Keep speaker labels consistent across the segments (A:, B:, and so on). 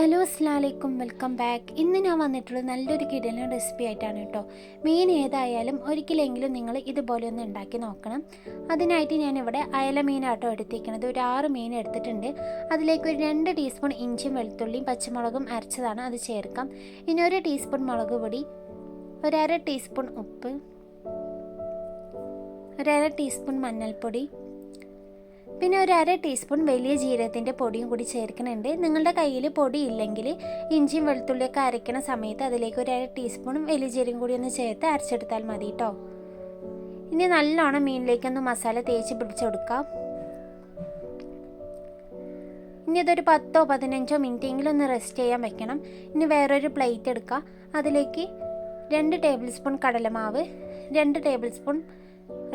A: Hello അസ്ലാമലൈക്കും welcome back. ഇന്ന് ഞാൻ വന്നിട്ടുള്ള നല്ലൊരു കിടലിന് റെസിപ്പി ആയിട്ടാണ് കേട്ടോ. മീൻ ഏതായാലും ഒരിക്കലെങ്കിലും നിങ്ങൾ ഇതുപോലെ ഒന്ന് ഉണ്ടാക്കി നോക്കണം. അതിനായിട്ട് ഞാനിവിടെ അയല മീനാട്ടോ എടുത്തിരിക്കുന്നത് ഒരു ആറ് മീൻ എടുത്തിട്ടുണ്ട്. അതിലേക്ക് ഒരു രണ്ട് ടീസ്പൂൺ ഇഞ്ചിയും വെളുത്തുള്ളിയും പച്ചമുളകും അരച്ചതാണ് അത് ചേർക്കാം. ഇനി ഒരു ടീസ്പൂൺ മുളക് പൊടി ഒരര ടീസ്പൂൺ ഉപ്പ് ഒരര ടീസ്പൂൺ മഞ്ഞൾപ്പൊടി പിന്നെ ഒരു അര ടീസ്പൂൺ വലിയ ജീരകത്തിന്റെ പൊടിയും കൂടി ചേർക്കുന്നുണ്ട്. നിങ്ങളുടെ കയ്യിൽ പൊടി ഇല്ലെങ്കിൽ ഇഞ്ചിയും വെളുത്തുള്ളിയൊക്കെ അരയ്ക്കണ സമയത്ത് അതിലേക്ക് ഒരു അര ടീസ്പൂൺ വലിയ ജീരകം കൂടി ഒന്ന് ചേർത്ത് അരച്ചെടുത്താൽ മതി കേട്ടോ ഇനി നല്ലോണം മീനിലേക്കൊന്ന് മസാല തേച്ച് പിടിച്ചെടുക്കാം ഇനി അതൊരു പത്തോ പതിനഞ്ചോ മിനിറ്റെങ്കിലും ഒന്ന് റെസ്റ്റ് ചെയ്യാൻ വെക്കണം. ഇനി വേറൊരു പ്ലേറ്റ് എടുക്കുക അതിലേക്ക് രണ്ട് ടേബിൾ സ്പൂൺ കടലമാവ് രണ്ട് ടേബിൾ സ്പൂൺ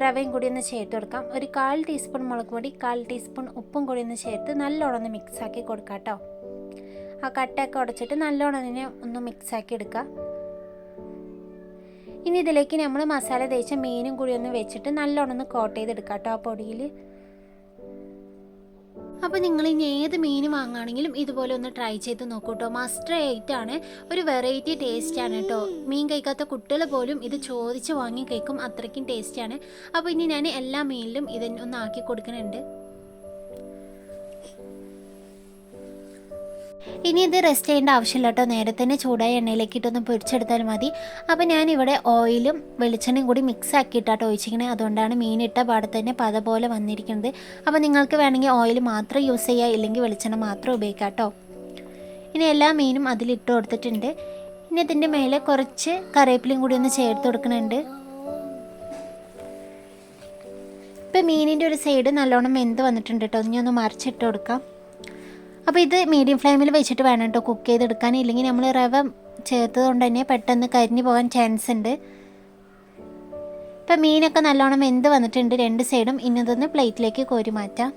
A: റവയും കൂടി ഒന്ന് ചേർത്ത് കൊടുക്കാം. ഒരു കാൽ ടീസ്പൂൺ മുളക് പൊടി കാൽ ടീസ്പൂൺ ഉപ്പും കൂടി ഒന്ന് ചേർത്ത് നല്ലോണം ഒന്ന് മിക്സാക്കി കൊടുക്കാം കേട്ടോ ആ കട്ടയൊക്കെ ഉടച്ചിട്ട് നല്ലോണം അതിനെ ഒന്ന് മിക്സാക്കി എടുക്കുക. ഇനി ഇതിലേക്ക് നമ്മൾ മസാല തേച്ച മീനും കൂടി ഒന്ന് വെച്ചിട്ട് നല്ലോണം ഒന്ന് കോട്ട് ചെയ്തെടുക്കാം കേട്ടോ ആ പൊടിയിൽ. അപ്പോൾ നിങ്ങൾ ഇനി ഏത് മീൻ വാങ്ങുകയാണെങ്കിലും ഇതുപോലെ ഒന്ന് ട്രൈ ചെയ്ത് നോക്കൂ കേട്ടോ മസ്റ്റർ ആണ്. ഒരു വെറൈറ്റി ടേസ്റ്റ് ആണ് കേട്ടോ. മീൻ കഴിക്കാത്ത കുട്ടികൾ പോലും ഇത് ചോദിച്ച് വാങ്ങി കഴിക്കും. അത്രയ്ക്കും ടേസ്റ്റ് ആണ്. അപ്പോൾ ഇനി ഞാൻ എല്ലാ മീനിലും ഇത് ഒന്ന് ആക്കി കൊടുക്കുന്നുണ്ട്. ഇനി ഇത് റെസ്റ്റ് ചെയ്യേണ്ട ആവശ്യമില്ല കേട്ടോ നേരെ തന്നെ ചൂടായ എണ്ണയിലേക്ക് ഇട്ടൊന്ന് പൊരിച്ചെടുത്താൽ മതി. അപ്പോൾ ഞാനിവിടെ ഓയിലും വെളിച്ചെണ്ണയും കൂടി മിക്സ് ആക്കിയിട്ടാട്ടോ ഒഴിച്ചിരിക്കണേ. അതുകൊണ്ടാണ് മീനിട്ട പാടെ തന്നെ പത പോലെ വന്നിരിക്കുന്നത്. അപ്പോൾ നിങ്ങൾക്ക് വേണമെങ്കിൽ ഓയിൽ മാത്രം യൂസ് ചെയ്യുക ഇല്ലെങ്കിൽ വെളിച്ചെണ്ണ മാത്രം ഉപയോഗിക്കാം കേട്ടോ ഇനി എല്ലാ മീനും അതിലിട്ട് കൊടുത്തിട്ടുണ്ട്. ഇനി ഇതിന്റെ മേലെ കുറച്ച് കറിവേപ്പിലയും കൂടി ഒന്ന് ചേർത്ത് കൊടുക്കുന്നുണ്ട്. ഇപ്പം മീനിന്റെ ഒരു സൈഡ് നല്ലോണം വെന്ത് വന്നിട്ടുണ്ട് കേട്ടോ ഇനി ഒന്ന് മറിച്ചിട്ട് കൊടുക്കാം. അപ്പോൾ ഇത് മീഡിയം ഫ്ലെയിമിൽ വെച്ചിട്ട് വേണം കേട്ടോ കുക്ക് ചെയ്തെടുക്കാൻ. ഇല്ലെങ്കിൽ നമ്മൾ റവ ചേർത്തതുകൊണ്ട് തന്നെ പെട്ടെന്ന് കരിഞ്ഞു പോകാൻ ചാൻസ് ഉണ്ട്. ഇപ്പം മീനൊക്കെ നല്ലോണം വെന്ത് വന്നിട്ടുണ്ട് രണ്ട് സൈഡും ഇന്നതൊന്ന് പ്ലേറ്റിലേക്ക് കോരി മാറ്റാം.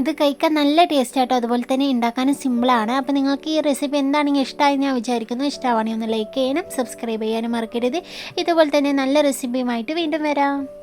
A: ഇത് കഴിക്കാൻ നല്ല ടേസ്റ്റ് ആട്ടോ. അതുപോലെ തന്നെ ഉണ്ടാക്കാനും സിമ്പിളാണ് അപ്പോൾ നിങ്ങൾക്ക് ഈ റെസിപ്പി എന്താണെങ്കിൽ ഇഷ്ടമായി ഞാൻ വിചാരിക്കുന്നു. ഇഷ്ടമാണെങ്കിൽ ഒന്ന് ലൈക്ക് ചെയ്യണം സബ്സ്ക്രൈബ് ചെയ്യാനും മറക്കരുത്. ഇതുപോലെ തന്നെ നല്ല റെസിപ്പിയുമായിട്ട് വീണ്ടും വരാം.